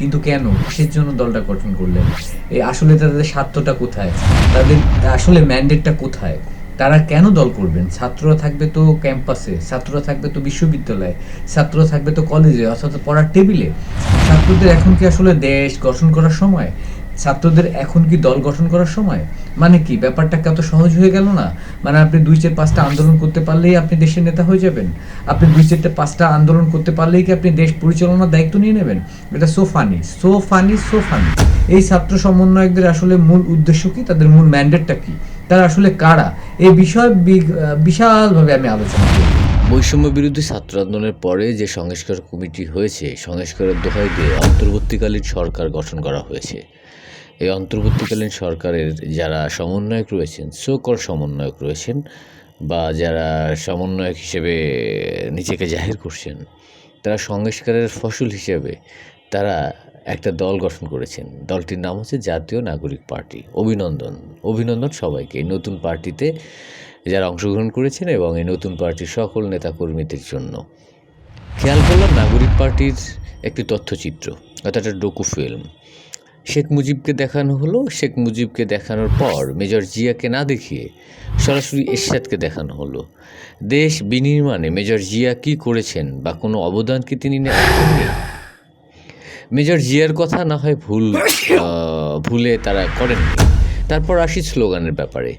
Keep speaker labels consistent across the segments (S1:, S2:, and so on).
S1: কিন্তু কেন? কিসের জন্য দলটা গঠন করলেন? এই আসলে তাদের স্বার্থটা কোথায়? তাদের, আসলে ম্যান্ডেটটা কোথায়? তারা কেন দল করবেন? ছাত্ররা থাকবে তো ক্যাম্পাসে ছাত্ররা থাকবে তো বিশ্ববিদ্যালয়ে, ছাত্ররা থাকবে তো কলেজে অর্থাৎ পড়ার টেবিলে ছাত্রদের এখন কি আসলে দেশ গঠন করার সময়? ছাত্রদের এখন কি দল গঠন করার সময়? মানে কি ব্যাপারটা কত সহজ হয়ে গেল না? মানে আপনি দুই চার পাঁচটা আন্দোলন করতে পারলেই আপনি দেশের নেতা হয়ে যাবেন। আপনি দুই চারটে পাঁচটা আন্দোলন করতে পারলেই কি আপনি দেশ পরিচালনার দায়িত্ব নিয়ে নেবেন? এটা so funny so funny so funny এই ছাত্র সমন্বয়কদের আসলে মূল উদ্দেশ্য কি? তাদের মূল ম্যান্ডেটটা কি? তারা আসলে কারা? এই বিষয় বিশালভাবে আমি আলোচনা করি
S2: বৈষম্য বিরোধী ছাত্র আন্দোলনের পরে যে সংস্কার কমিটি হয়েছে, সংস্কারের দোহাই দিয়ে অন্তর্বর্তীকালীন সরকার গঠন করা হয়েছে। এই অন্তর্বর্তীকালীন সরকারের যারা সমন্বয়ক রয়েছেন সোকর সমন্বয়ক রয়েছেন বা যারা সমন্বয়ক হিসেবে নিজেকে জাহির করছেন, তারা সংস্কারের ফসল হিসেবে তারা একটা দল গঠন করেছেন। দলটির নাম হচ্ছে জাতীয় নাগরিক পার্টি। অভিনন্দন। অভিনন্দন সবাইকে। এই নতুন পার্টিতে যারা অংশগ্রহণ করেছেন এবং এই নতুন পার্টির সকল নেতাকর্মীদের জন্য। খেয়াল করলাম নাগরিক পার্টির একটি তথ্যচিত্র, অর্থাৎ একটা ডোকু ফিল্ম। শেখ মুজিবকে দেখানো হলো, শেখ মুজিবকে দেখানোর পর মেজর জিয়াকে না দেখিয়ে সরাসরি এরশাদকে দেখানো হলো। দেশ বিনির্মাণে মেজর জিয়া কি করেছেন বা কোনো অবদান কি তিনি রাখেননি মেজর জিয়ার কথা না হয় ভুল ভুলে তারা করেননি। তারপর আসি স্লোগানের ব্যাপারে।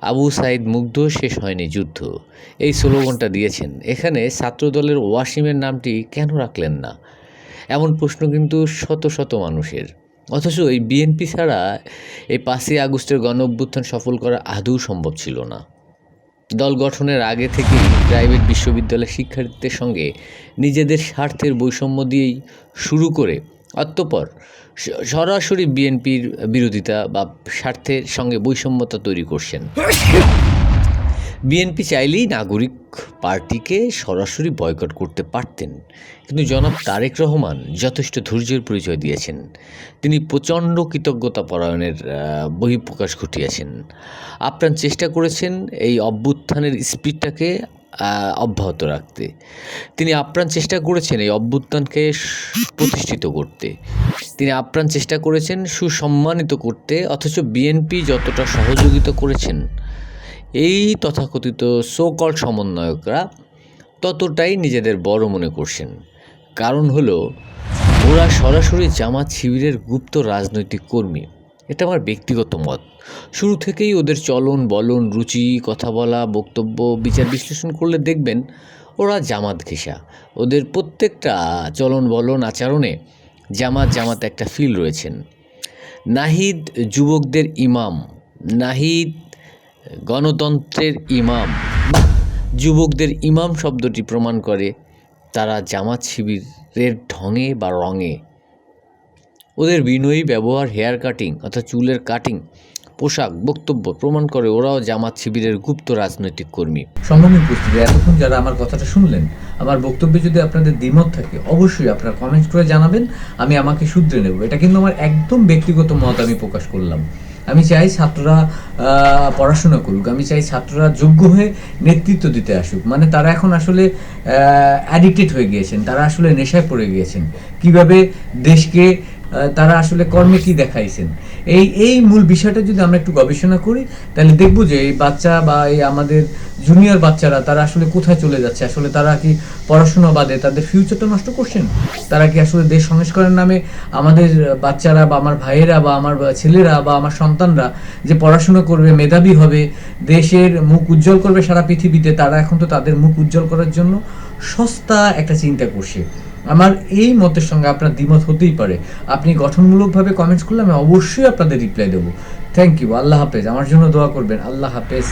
S2: আবু সাইদ মুগ্ধ, শেষ হয়নি যুদ্ধ। এই স্লোগানটা দিয়েছেন। এখানে ছাত্রদলের ওয়াসিমের নামটি কেন রাখলেন না? এমন প্রশ্ন কিন্তু শত শত মানুষের। অথচ এই বিএনপি ছাড়া এই পাঁচই আগস্টের গণ অভ্যুত্থান সফল করা আদৌ সম্ভব ছিল না। দল গঠনের আগে থেকেই প্রাইভেট বিশ্ববিদ্যালয়ের শিক্ষার্থীদের সঙ্গে নিজেদের স্বার্থের বৈষম্য দিয়েই শুরু করে অতঃপর সরাসরি বিএনপির বিরোধিতা বা স্বার্থের সঙ্গে বৈষম্যতা তৈরি করছেন। বিএনপি চাইলেই নাগরিক পার্টিকে সরাসরি বয়কট করতে পারতেন। কিন্তু জনাব তারেক রহমান যথেষ্ট ধৈর্যের পরিচয় দিয়েছেন। তিনি প্রচণ্ড কৃতজ্ঞতা পরায়ণের বহিঃপ্রকাশ ঘটিয়েছেন। আপ্রাণ চেষ্টা করেছেন এই অভ্যুত্থানের স্পিডটাকে অব্যাহত রাখতে। তিনি আপ্রাণ চেষ্টা করেছেন এই অভ্যুত্থানকে প্রতিষ্ঠিত করতে। তিনি আপ্রাণ চেষ্টা করেছেন সুসম্মানিত করতে, অথচ বিএনপি যতটা সহযোগিতা করেছেন এই তথাকথিত সোকল সমন্বয়করা ততটাই নিজেদের বড় মনে করছেন। কারণ হলো, ওরা সরাসরি জামাত শিবিরের গুপ্ত রাজনৈতিক কর্মী। এটা আমার ব্যক্তিগত মত। শুরু থেকেই ওদের চলন, বলন, রুচি, কথা বলা, বক্তব্য, বিচার বিশ্লেষণ করলে দেখবেন ওরা জামাত ঘেঁষা। ওদের প্রত্যেকটা চলন, বলন, আচরণে জামাত জামাত একটা ফিল রয়েছেন। নাহিদ যুবকদের ইমাম। নাহিদ গণতন্ত্রের ইমাম। যুবকদের ইমাম শব্দটি প্রমাণ করে তারা জামাত শিবিরের ঢঙে বা রঙে। ওদের বিনয়ী ব্যবহার হেয়ার কাটিং অর্থাৎ চুলের কাটিং পোশাক, বক্তব্য প্রমাণ করে ওরাও জামাত শিবিরের গুপ্ত রাজনৈতিক কর্মী।
S1: সম্মানিত উপস্থিতি, এতক্ষণ যারা আমার কথাটা শুনলেন, আমার বক্তব্যে যদি আপনাদের দ্বিমত থাকে, অবশ্যই আপনারা কমেন্ট করে জানাবেন, আমি আমাকে শুধরে নেব। এটা কিন্তু আমার একদম ব্যক্তিগত মত আমি প্রকাশ করলাম। আমি চাই ছাত্ররা পড়াশোনা করুক। আমি চাই ছাত্ররা যোগ্য হয়ে নেতৃত্ব দিতে আসুক। মানে তারা এখন আসলে অ্যাডিক্টেড হয়ে গিয়েছেন। তারা আসলে নেশায় পড়ে গিয়েছেন। কীভাবে দেশকে তারা আসলে কর্মে কি দেখাইছেন? এই এই মূল বিষয়টা যদি আমরা একটু গবেষণা করি, তাহলে দেখব যে এই বাচ্চা বা এই আমাদের জুনিয়র বাচ্চারা, তারা আসলে কোথায় চলে যাচ্ছে? আসলে তারা কি পড়াশোনা বাদে তাদের ফিউচারটা নষ্ট করছেন? তারা কি আসলে দেশ সংস্কারের নামে আমাদের বাচ্চারা বা আমার ভাইয়েরা বা আমার ছেলেরা বা আমার সন্তানরা যে পড়াশোনা করবে, মেধাবী হবে, দেশের মুখ উজ্জ্বল করবে সারা পৃথিবীতে, তারা এখন তো তাদের মুখ উজ্জ্বল করার জন্য সস্তা একটা চিন্তা করছে। আমার এই মতের সঙ্গে আপনার দ্বিমত হতেই পারে। আপনি গঠনমূলকভাবে কমেন্টস করলে আমি অবশ্যই আপনাদের রিপ্লাই দেবো। থ্যাংক ইউ আল্লাহ হাফেজ। আমার জন্য দোয়া করবেন। আল্লাহ হাফেজ।